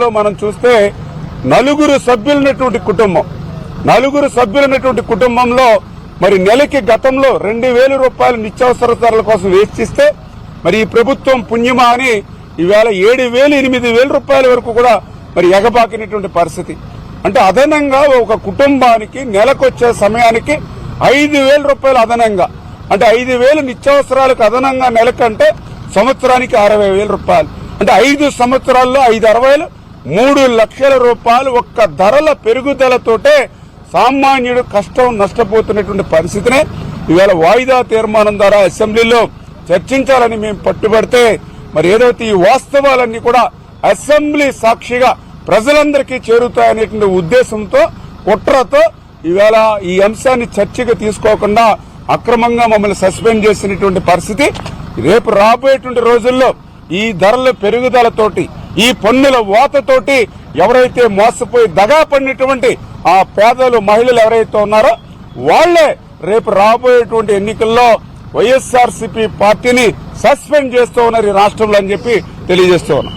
కుటుంబాల్లో మనం చూస్తే నలుగురు సభ్యులున్నటువంటి కుటుంబం నలుగురు సభ్యులున్నటువంటి కుటుంబంలో మరి నెలకి గతంలో రెండు వేల రూపాయలు నిత్యావసర ధరల కోసం వేచిస్తే మరి ఈ ప్రభుత్వం పుణ్యమా అని ఈవేళ ఏడు వేలు ఎనిమిది వేల రూపాయల వరకు కూడా మరి ఎగబాకినటువంటి పరిస్థితి. అంటే అదనంగా ఒక కుటుంబానికి నెలకొచ్చే సమయానికి ఐదు వేల రూపాయలు అదనంగా. అంటే ఐదు వేలు నిత్యావసరాలకు అదనంగా నెలకంటే సంవత్సరానికి అరవై వేల రూపాయలు. అంటే ఐదు సంవత్సరాల్లో ఐదు అరవైలు మూడు లక్షల రూపాయలు ఒక్క ధరల పెరుగుదలతోటే సామాన్యుడు కష్టం నష్టపోతున్నటువంటి పరిస్థితిని ఇవాళ వాయిదా తీర్మానం ద్వారా అసెంబ్లీలో చర్చించాలని మేము పట్టుబడితే మరి ఏదైతే ఈ వాస్తవాలన్నీ కూడా అసెంబ్లీ సాక్షిగా ప్రజలందరికీ చేరుతాయనేటువంటి ఉద్దేశంతో కుట్రతో ఇవాళ ఈ అంశాన్ని చర్చగా తీసుకోకుండా అక్రమంగా మమ్మల్ని సస్పెండ్ చేసినటువంటి పరిస్థితి రేపు రాబోయేటువంటి రోజుల్లో ఈ ధరల పెరుగుదలతోటి ఈ పన్నుల ఓతతోటి ఎవరైతే మోసపోయి దగా పడినటువంటి ఆ పేదలు మహిళలు ఎవరైతే ఉన్నారో వాళ్ళే రేపు రాబోయేటువంటి ఎన్నికల్లో వైఎస్ఆర్సీపీ పార్టీని సస్పెండ్ చేస్తూ ఉన్నారు ఈ రాష్ట్రంలో అని చెప్పి తెలియజేస్తూ ఉన్నారు